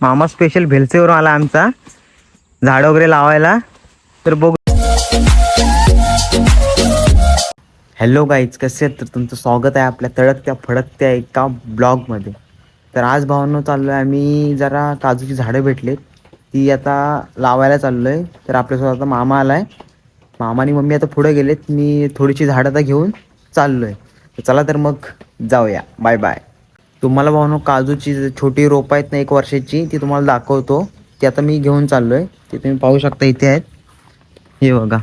मामा स्पेशल भेलसेवरून आला आमचा. झाड वगैरे लावायला. तर बघू. हॅलो गाईज कसे आहेत? तर तुमचं स्वागत आहे आपल्या तळकत्या फडकत्या एका ब्लॉगमध्ये. तर आज भावांनो चाललो आहे आम्ही जरा काजूची झाडं भेटलेत. ती आता लावायला चाललो आहे तर आपल्यासोबत आता मामा आला आहे मामा आणि मम्मी आता पुढे गेलेत. मी थोडीशी झाडं आता घेऊन चाललो आहे तर चला तर मग जाऊया. बाय बाय तुम्हाला भावनो काजूची छोटी रोपं आहेत ना एक वर्षाची ती तुम्हाला दाखवतो. ती आता मी घेऊन चाललो आहे ती तुम्ही पाहू शकता इथे आहेत. हे बघा.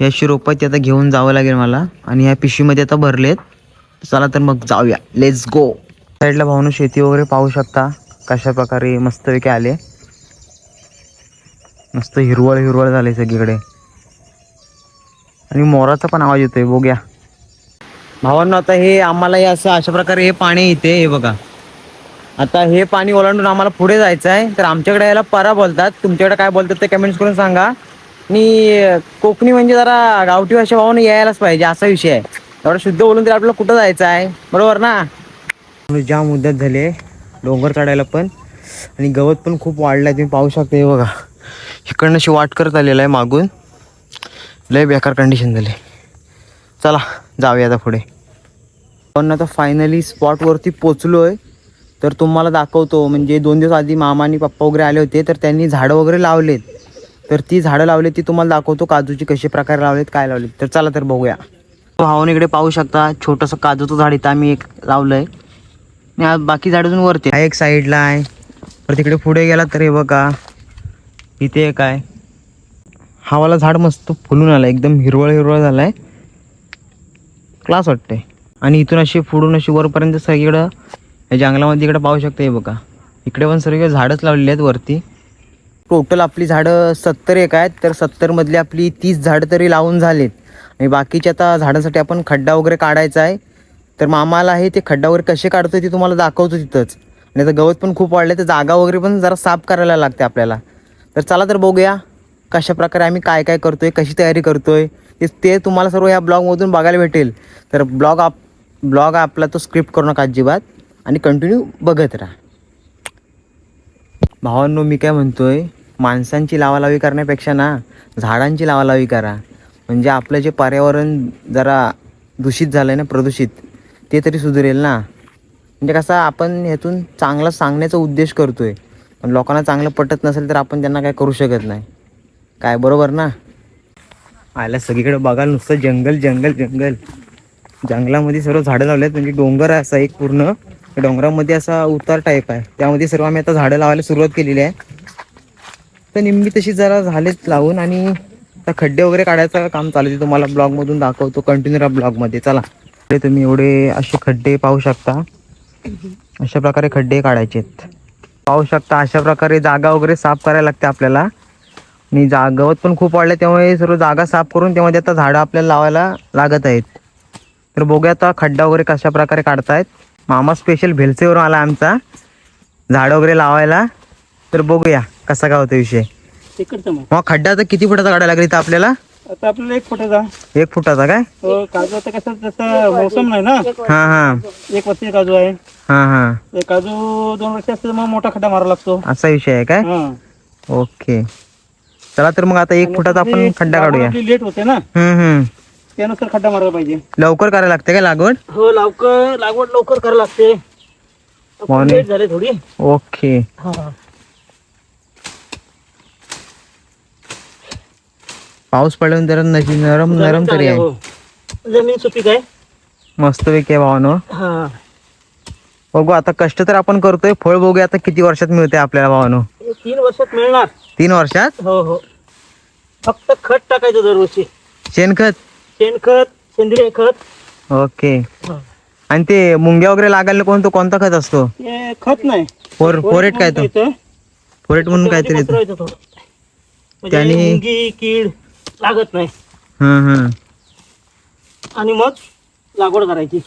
ही अशी रोपं ती आता घेऊन जावं लागेल मला. आणि ह्या पिशवीमध्ये आता भरलेत. चला तर मग जाऊया. लेट्स गो साईडला भावनो शेती वगैरे पाहू शकता. कशा प्रकारे मस्तपैकी आले. मस्त हिरवळ हिरवळ झाले सगळीकडे. आणि मोराचा पण आवाज येतोय. बघूया. भावांनो आता हे आम्हाला हे असं अशा प्रकारे हे पाणी येते हे बघा. आता हे पाणी ओलांडून आम्हाला पुढे जायचं आहे. तर आमच्याकडे याला परा बोलतात. तुमच्याकडे काय बोलतात ते कमेंट्स करून सांगा. आणि कोकणी म्हणजे जरा गावठी भाषा भावानं यायलाच पाहिजे असा विषय आहे. एवढं शुद्ध बोलून तरी आपल्याला कुठं जायचं आहे? बरोबर ना? ज्या झाली झाले डोंगर चढायला पण. आणि गवत पण खूप वाढलं आहे. तुम्ही पाहू शकता हे बघा. इकडनं अशी वाट करत आलेलं आहे मागून. लय बेकार कंडिशन झाली. चला जाऊया आता पुढे. पण आता फायनली स्पॉटवरती पोचलो आहे तर तुम्हाला दाखवतो म्हणजे दोन दिवस आधी मामा आणि पप्पा वगैरे आले होते तर त्यांनी झाडं वगैरे लावलेत. तर ती झाडं लावलेत ती तुम्हाला दाखवतो काजूची कशी प्रकारे लावलेत काय लावलेत. तर चला तर बघूया. भावान इकडे पाहू शकता छोटंसं काजूचं झाड इथं आम्ही एक लावलं आहे बाकी झाड अजून वरती आहे. एक साईडला आहे. तर तिकडे पुढे गेला तर हे बघा. इथे एक आहे. हावाला झाड मस्त फुलून आलं एकदम हिरवळ हिरवळ झाला आहे क्लास वाटते आणि इथून अशी फुडून अशी वरपर्यंत सगळीकडं या जंगलामध्ये इकडं पाहू शकता हे बघा. इकडे पण सर्व झाडंच लावलेली आहेत वरती. टोटल आपली झाडं सत्तर एक आहेत तर सत्तरमधली आपली तीस झाडं तरी लावून झालीत. आणि बाकीच्या आता झाडांसाठी आपण खड्डा वगैरे काढायचा आहे. तर मामाला आहे ते खड्डा वगैरे कसे काढतो ते तुम्हाला दाखवतो तिथंच. आणि आता गवत पण खूप वाढलं तर जागा वगैरे पण जरा साफ करायला लागते आपल्याला. तर चला तर बघूया कशा प्रकारे आम्ही काय काय करतो आहे कशी तयारी करतो आहे ते ते तुम्हाला सर्व ह्या ब्लॉगमधून बघायला भेटेल. तर ब्लॉग आप ब्लॉग आपला तो स्क्रिप्ट करू नका अजिबात आणि कंटिन्यू बघत राहा. भावांनो मी काय म्हणतो आहे माणसांची लावालावी करण्यापेक्षा ना झाडांची लावालावी करा. म्हणजे आपलं जे पर्यावरण जरा दूषित झालं आहे ना प्रदूषित ते तरी सुधरेल ना. म्हणजे कसं आपण ह्यातून चांगलं सांगण्याचा उद्देश करतो आहे पण लोकांना चांगलं पटत नसेल तर आपण त्यांना काय करू शकत नाही. काय बरोबर ना? आयला सगळीकडे बघाल नुसतं जंगल जंगल जंगल. जंगलामध्ये सर्व झाडं लावले आहेत म्हणजे डोंगर आहे असा एक पूर्ण. डोंगरामध्ये असा उतार टाईप आहे. त्यामध्ये सर्व आम्ही आता झाडं लावायला सुरुवात केलेली आहे. तर निम्मी तशी जरा झालेच लावून आणि आता खड्डे वगैरे काढायचं काम चालू आहे. तुम्हाला ब्लॉगमधून दाखवतो कंटिन्यू राहा ब्लॉगमध्ये चला. तुम्ही एवढे असे खड्डे पाहू शकता. अशा प्रकारे खड्डे काढायचे आहेत पाहू शकता अशा प्रकारे जागा वगैरे साफ करायला लागते आपल्याला. आणि जा गवत पण खूप वाढलं त्यामुळे सर्व जागा साफ करून त्यामध्ये आता झाडं आपल्याला लावायला लागत आहेत. तर बघूया आता खड्डा वगैरे कशा प्रकारे काढतायत. मामा स्पेशल भेलसेवरून आला आमचा. झाडं वगैरे लावायला. तर बघूया कसा काय होतो विषय. तिकडचं मग. खड्डा तर किती फुटाचा काढायला लागला इथं आपल्याला? आता आपल्याला एक फुटाचा. एक फुटाचा काय? तो काजू आता कसं मोसम नाही ना. हां हां. एक वर्षी काजू आहे. हां हां. काजू दोन वर्ष असते तर मग मोठा खड्डा मारावा लागतो. असा विषय आहे काय? हा. ओके. चला तर मग आता एक फुटाचा आपण खड्डा काढूया. लेट होते ना? हम्म हम्म. त्यानुसार खड्डा मारायला पाहिजे. लवकर करायला लागते काय लागवड? हो लवकर लागवड लवकर करायला लागते. लेट झाले थोडी. ओके हा. पाऊस पडल्यानंतर नशी नरम नरम तरी आहे. हो. जमीन सुपीक आहे. मस्तपैकी आहे भावानो. हा. बघू आता कष्ट तर आपण करतोय. फळ बघूया आता किती वर्षात मिळते आपल्याला भावानो. हे तीन वर्षात मिळणार. तीन वर्षात? हो हो. फक्त खत टाकायचं दरवर्षी. शेणखत? शेणखत सेंद्रिय खत. ओके. हा. आणि ते मुंग्या वगैरे लागायला कोणतं कोणता खत असतो? हे खत नाही. फोर फोरेट काय तो? येतं. फोरेट म्हणून काहीतरी येतं. पसरवायचं थोडं. म्हणजे त्याने- मुंगी कीड लागत नाही. हं हं. आणि मग लागवड करायची.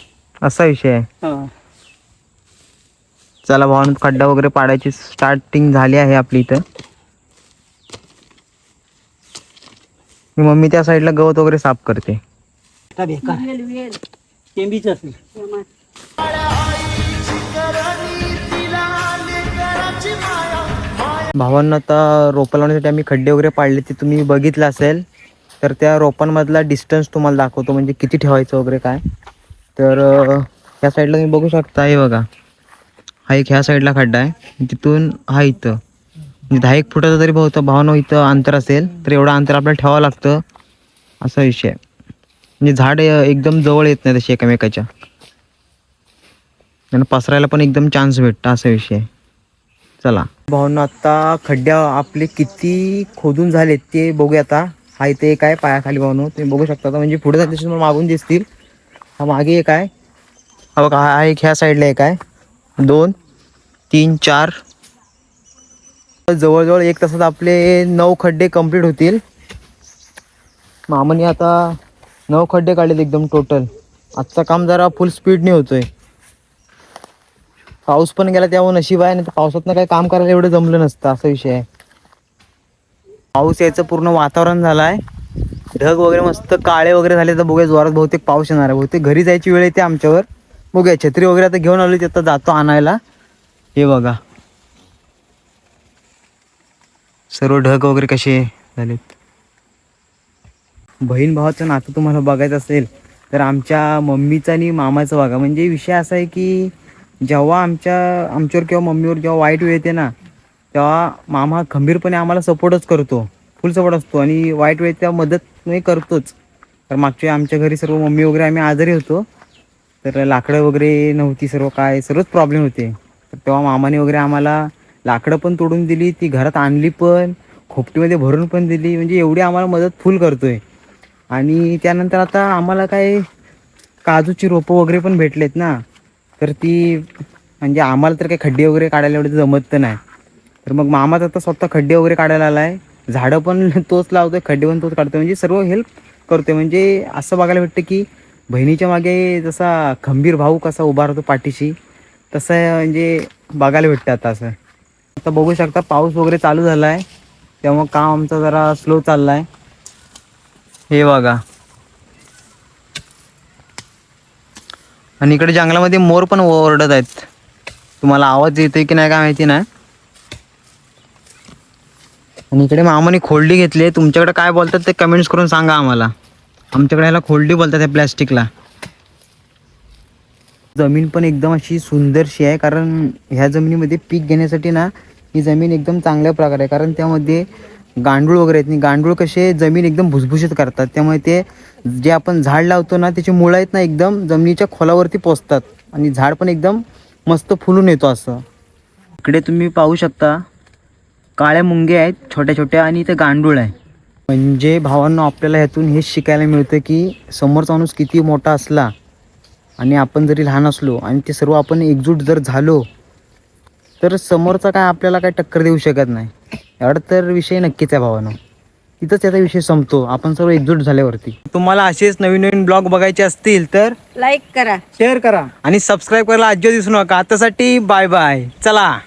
असा विषय आहे. हा. चला भावानं खड्डा वगैरे पाडायची स्टार्टिंग झाली आहे आपली इथं. मी मम्मी त्या साईडला गवत वगैरे साफ करते. टेंबीच असेल. भावांना आता रोपं लावण्यासाठी आम्ही खड्डे वगैरे पाडले ते तुम्ही बघितलं असेल तर त्या रोपांमधला डिस्टन्स तुम्हाला दाखवतो म्हणजे किती ठेवायचं वगैरे काय. तर ह्या साईडला तुम्ही बघू शकता हे बघा. हा एक ह्या साईडला खड्डा आहे तिथून हा इथं. म्हणजे दहा एक फुटाचा जरी भाऊ भावना इथं अंतर असेल तर एवढं अंतर आपल्याला ठेवावं लागतं. असा विषय आहे. म्हणजे झाड एकदम जवळ येत नाही तशी एकमेकाच्या. आणि पसरायला पण एकदम चान्स भेटतं असा विषय आहे. चला. भावनं आत्ता खड्ड्या आपले किती खोदून झालेत ते बघूया आता. हा इथे एक आहे पायाखाली भाऊन तुम्ही बघू शकता आता. म्हणजे पुढे जाते तुम्हाला मागून दिसतील. हा मागे एक आहे. हा बघा हा एक ह्या साईडला एक आहे. दोन तीन चार जवळजवळ एक तासात आपले नऊ खड्डे कंप्लीट होतील. मामाने आता नऊ खड्डे काढलेत एकदम टोटल आजचं काम जरा फुल स्पीडने होतोय. पाऊस पण गेला त्यावर नशीब आहे नाही तर पावसातनं काही काम करायला एवढं जमलं नसतं असा विषय आहे. पाऊस यायचं पूर्ण वातावरण झालं आहे ढग वगैरे मस्त काळे वगैरे झाले तर बघूया जोरात बहुतेक पाऊस येणार आहे. बहुतेक घरी जायची वेळ येते आमच्यावर. बघूया छत्री वगैरे आता घेऊन आलो आता जातो आणायला. हे बघा. सर्व ढग वगैरे कसे झालेत? बहीण भावाचं नातं तुम्हाला बघायचं असेल तर आमच्या मम्मीचं आणि मामाचं बघा. म्हणजे विषय असा आहे की जेव्हा आमच्या आमच्यावर किंवा मम्मीवर जेव्हा वाईट वेळ येते ना तेव्हा मामा खंबीरपणे आम्हाला सपोर्टच करतो. फुल सपोर्ट असतो आणि वाईट वेळेत तेव्हा मदत नाही करतोच. तर मागच्या आमच्या घरी सर्व मम्मी वगैरे आम्ही आजारी होतो. तर लाकडं वगैरे नव्हती सर्व काय सर्वच प्रॉब्लेम होते. तर तेव्हा मामाने वगैरे आम्हाला लाकडं पण तोडून दिली ती घरात आणली पण खोपटीमध्ये भरून पण दिली. म्हणजे एवढी आम्हाला मदत फुल करतोय. आणि त्यानंतर आता आम्हाला काय काजूची रोपं वगैरे पण भेटलेत ना. तर ती म्हणजे आम्हाला तर काही खड्डे वगैरे काढायला एवढं जमत तर नाही. तर मग मामाच आता स्वतः खड्डे वगैरे काढायला आला आहे झाडं पण तोच लावतोय खड्डे पण तोच काढतोय. म्हणजे सर्व हेल्प करतोय. म्हणजे असं बघायला भेटतं की बहिणीच्या मागे जसा खंबीर भाऊ कसा उभा राहतो पाठीशी तसं म्हणजे बघायला भेटतं आता असं. आता बघू शकता पाऊस वगैरे चालू झाला आहे त्यामुळं काम आमचा जरा स्लो चालला आहे हे बघा. आणि इकडे जंगलामध्ये मोर पण ओरडत आहेत. तुम्हाला आवाज येतोय की नाही काय माहिती नाही. आणि इकडे मामाने खोलडी घेतली तुमच्याकडे काय बोलतात ते कमेंट्स करून सांगा आम्हाला. आमच्याकडे ह्याला खोलडी बोलतात त्या प्लॅस्टिकला जमीन पण एकदम अशी सुंदरशी आहे कारण ह्या जमिनीमध्ये पीक घेण्यासाठी ना ही जमीन एकदम चांगल्या प्रकारे आहे. कारण त्यामध्ये गांडूळ वगैरे आहेत. आणि गांडूळ कसे जमीन एकदम भुसभुशीत करतात. त्यामुळे ते जे आपण झाड लावतो ना त्याची मुळं आहेत ना एकदम जमिनीच्या खोलावरती पोचतात आणि झाड पण एकदम मस्त फुलून येतो असं. इकडे तुम्ही पाहू शकता काळ्या मुंगे आहेत छोट्या छोट्या आणि इथे गांडूळ आहे. म्हणजे भावांना आपल्याला ह्यातून हेच शिकायला मिळतं की समोरचा माणूस किती मोठा असला आणि आपण जरी लहान असलो आणि ते सर्व आपण एकजूट जर झालो तर समोरचा काय आपल्याला काय टक्कर देऊ शकत नाही. एवढा तर विषय नक्कीच आहे भावानं. तिथंच त्याचा विषय संपतो. आपण सर्व एकजूट झाल्यावरती. तुम्हाला असेच नवीन नवीन ब्लॉग बघायचे असतील तर लाईक करा. शेअर करा. आणि सबस्क्राईब करायला अजिबात दिसू नका. आतासाठी बाय बाय. चला.